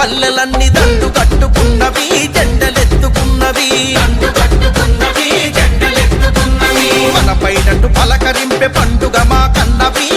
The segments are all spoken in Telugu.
పల్లెలన్నీ దండు కట్టుకున్నవి జెండలెత్తుకున్నవి. మన పైనట్టు పలకరింపే పండుగ మా కన్నవి.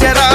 Gerard.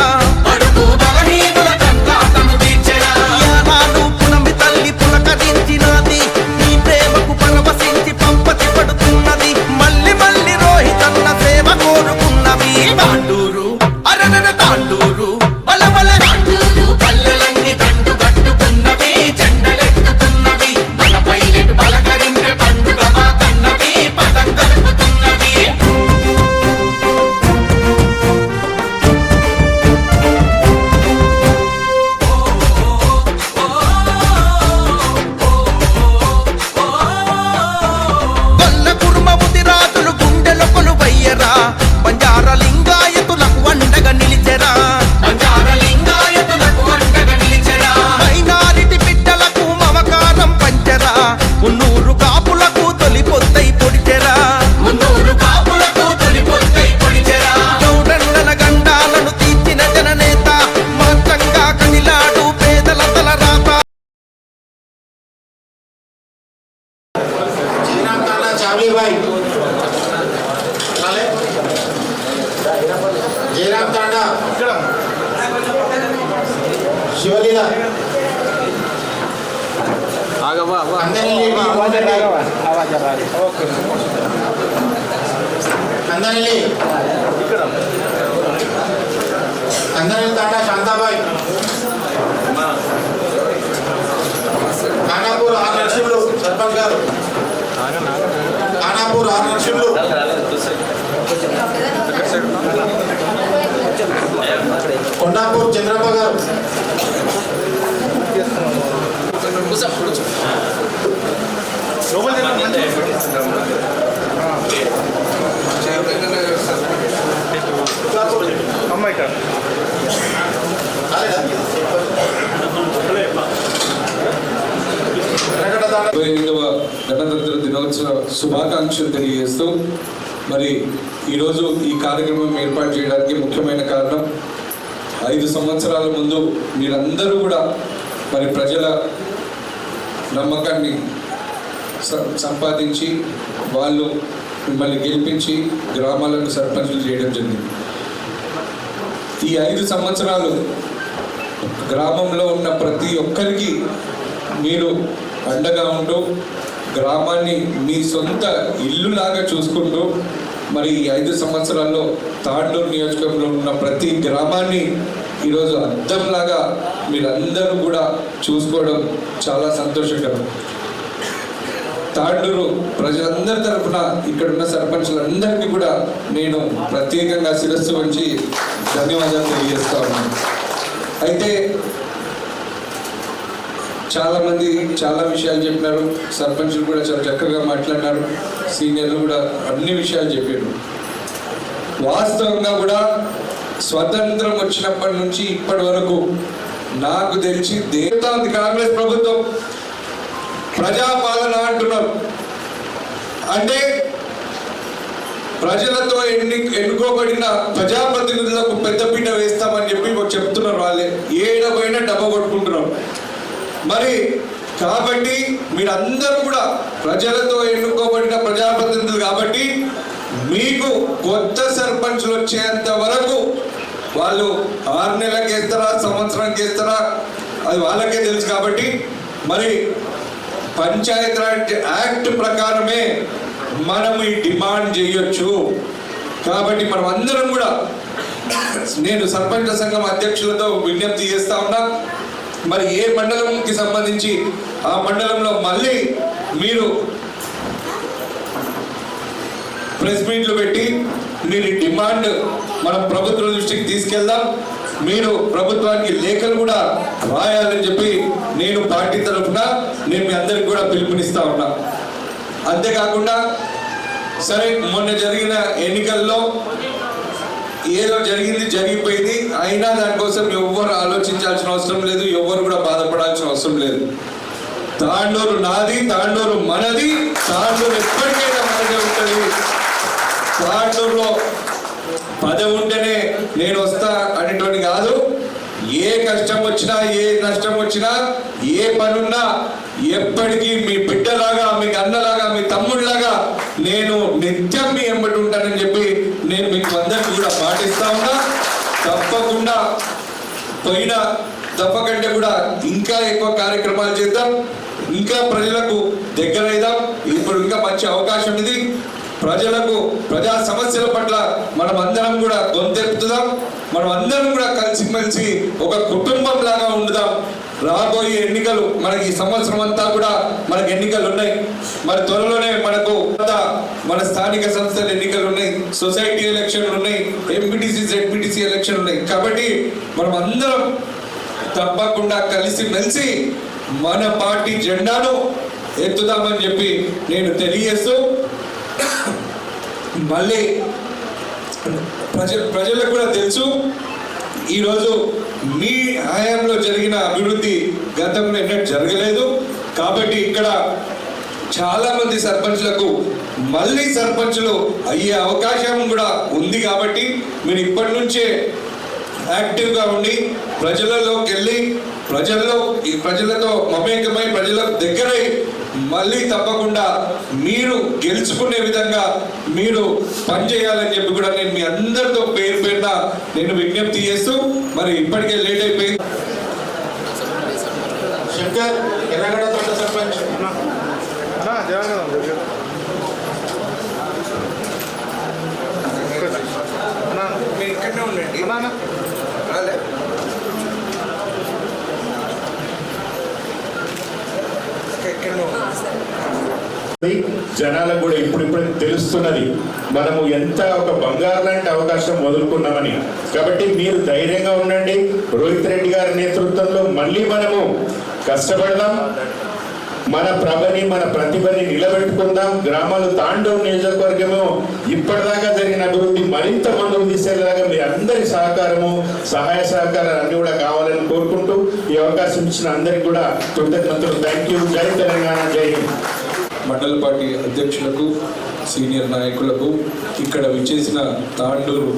కందనల్లి కందనల్లి తాండా శాంతాబాయ్ ఖానాపూర్ ఆర్ నరసింహులు సర్పంచ్ గారు ఖానాపూర్ ఆర్ నరసింహులు కొండాపూర్ చంద్రప్ప గారు వెంకటదాడ ఇరవై ఐదవ గణతంత్ర దినోత్సవ శుభాకాంక్షలు తెలియజేస్తూ మరి ఈరోజు ఈ కార్యక్రమం ఏర్పాటు చేయడానికి ముఖ్యమైన కారణం ఐదు సంవత్సరాల ముందు మీరందరూ కూడా మరి ప్రజల నమ్మకాన్ని సంపాదించి వాళ్ళు మిమ్మల్ని గెలిపించి గ్రామాలను సర్పంచులు చేయడం జరిగింది. ఈ ఐదు సంవత్సరాలు గ్రామంలో ఉన్న ప్రతి ఒక్కరికి మీరు అండగా ఉంటూ గ్రామాన్ని మీ సొంత ఇల్లులాగా చూసుకుంటూ మరి ఈ ఐదు సంవత్సరాల్లో తాండూరు నియోజకవర్గంలో ఉన్న ప్రతి గ్రామాన్ని ఈరోజు అద్దంలాగా మీరందరూ కూడా చూసుకోవడం చాలా సంతోషకరం. తాండూరు ప్రజలందరి తరఫున ఇక్కడున్న సర్పంచులందరికీ కూడా నేను ప్రత్యేకంగా శిరస్సు వంచి ధన్యవాదాలు తెలియజేస్తా ఉన్నాను. అయితే చాలా మంది చాలా విషయాలు చెప్పినారు. సర్పంచులు కూడా చాలా చక్కగా మాట్లాడినారు. సీనియర్లు కూడా అన్ని విషయాలు చెప్పారు. వాస్తవంగా కూడా స్వతంత్రం వచ్చినప్పటి నుంచి ఇప్పటి వరకు నాకు తెలిసి దేవతాంతి కాంగ్రెస్ ప్రభుత్వం ప్రజాపాలన అంటున్నారు. అంటే ప్రజలతో ఎన్ని ఎన్నుకోబడిన ప్రజాప్రతినిధులకు పెద్దపీట వేస్తామని చెప్పి చెప్తున్నారు వాళ్ళే. ఏడపోయినా డబ్బ కొట్టుకుంటున్నారు. మరి కాబట్టి మీరందరూ కూడా ప్రజలతో ఎన్నుకోబడిన ప్రజాప్రతినిధులు కాబట్టి మీకు కొత్త సర్పంచ్లు వచ్చేంత వాళ్ళు ఆరు నెలలకు వేస్తారా సంవత్సరానికి వేస్తారా అది వాళ్ళకే తెలుసు కాబట్టి మరి పంచాయత్ రాజ్ యాక్ట్ ప్రకారమే మనం ఈ డిమాండ్ చేయొచ్చు. కాబట్టి మనం అందరం కూడా నేను సర్పంచ సంఘం అధ్యక్షులతో విజ్ఞప్తి చేస్తా ఉన్నా మరి ఏ మండలంకి సంబంధించి ఆ మండలంలో మళ్ళీ మీరు ప్రెస్ మీట్లు పెట్టి మీరు డిమాండ్ మనం ప్రభుత్వం దృష్టికి తీసుకెళ్దాం. మీరు ప్రభుత్వానికి లేఖలు కూడా రాయాలని చెప్పి నేను పార్టీ తరఫున నేను మీ అందరికి కూడా పిలుపునిస్తా ఉన్నా. అంతేకాకుండా సరే మొన్న జరిగిన ఎన్నికల్లో ఏదో జరిగింది జరిగిపోయింది. అయినా దానికోసం ఎవ్వరు ఆలోచించాల్సిన అవసరం లేదు ఎవ్వరు కూడా బాధపడాల్సిన అవసరం లేదు. తాండూరు నాది తాండూరు మనది తాండూరు ఎప్పటికైనా తాండూరులో పదవి ఉంటేనే నేను వస్తా అనేటువంటి కాదు. ఏ కష్టం వచ్చినా ఏ నష్టం వచ్చినా ఏ పనున్నా ఎప్పటికీ మీ బిడ్డలాగా మీకు అన్నలాగా మీ తమ్ముడిలాగా నేను నిత్యం మీ ఎంబడి ఉంటానని చెప్పి నేను మీకు అందరికీ కూడా పాటిస్తా ఉన్నా. తప్పకుండా పోయిన తప్పకంటే కూడా ఇంకా ఎక్కువ కార్యక్రమాలు చేద్దాం. ఇంకా ప్రజలకు దగ్గర అవుదాం ఇప్పుడు ఇంకా మంచి అవకాశం ఇది ప్రజలకు ప్రజా సమస్యల పట్ల మనం అందరం కూడా గొంతెత్తుదాం మనం అందరం కూడా కలిసిమెలిసి ఒక కుటుంబం లాగా ఉండుదాం. రాబోయే ఎన్నికలు మనకి ఈ సంవత్సరం అంతా కూడా మనకి ఎన్నికలు ఉన్నాయి మరి త్వరలోనే మనకు మన స్థానిక సంస్థల ఎన్నికలు ఉన్నాయి సొసైటీ ఎలక్షన్లు ఉన్నాయి ఎంపీటీసీ జెడ్పీటీసీ ఎలక్షన్లు ఉన్నాయి కాబట్టి మనం అందరం తప్పకుండా కలిసి మెలిసి మన పార్టీ జెండాను ఎత్తుదామని చెప్పి నేను తెలియజేస్తూ మళ్ళీ ప్రజ ప్రజలకు కూడా తెలుసు ఈరోజు మీ హయాంలో జరిగిన అభివృద్ధి గతంలో ఎన్నడూ జరగలేదు. కాబట్టి ఇక్కడ చాలామంది సర్పంచ్లకు మళ్ళీ సర్పంచులు అయ్యే అవకాశం కూడా ఉంది కాబట్టి మీరు ఇప్పటి నుంచే యాక్టివ్గా ఉండి ప్రజలలోకి వెళ్ళి ప్రజల్లో ఈ ప్రజలతో మమేకమై ప్రజలకు దగ్గరై మళ్ళీ తప్పకుండా మీరు గెలుచుకునే విధంగా మీరు పనిచేయాలని చెప్పి కూడా నేను మీ అందరితో పేరు పేరున నేను విజ్ఞప్తి చేస్తూ మరి ఇప్పటికే లేట్ అయిపోయింది. శంకర్ తోట సర్పంచ్. ఇక్కడనే ఉండండి రాలే? ఇక్కడనే ఉండండి. జనాలకు కూడా ఇప్పుడిప్పుడు తెలుస్తున్నది. మనము ఎంత ఒక బంగారు లాంటి అవకాశం వదులుకున్నామని. కాబట్టి మీరు ధైర్యంగా ఉండండి. రోహిత్ రెడ్డి గారి నేతృత్వంలో మళ్ళీ మనము కష్టపడదాం. మన ప్రభని మన ప్రతిభని నిలబెట్టుకుందాం. గ్రామాలు తాండవం నియోజకవర్గము ఇప్పటిదాకా జరిగిన అభివృద్ధి మరింత మందులు తీసేలాగా మీ అందరి సహకారము సహాయ సహకారాలు అన్ని కూడా కావాలని కోరుకుంటూ ఈ అవకాశం ఇచ్చిన అందరికి కూడా కృతజ్ఞతలు. థ్యాంక్ యూ జై తెలంగాణ. జై హింద్. మండల పార్టీ అధ్యక్షులకు సీనియర్ నాయకులకు ఇక్కడ విచ్చేసిన తాండూరు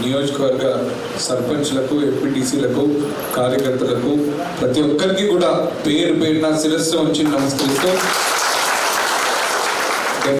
నియోజకవర్గ సర్పంచ్లకు ఎంపీటీసీలకు కార్యకర్తలకు ప్రతి ఒక్కరికి కూడా పేరు పేరున శిరస్సు వచ్చి నమస్కరిస్తూ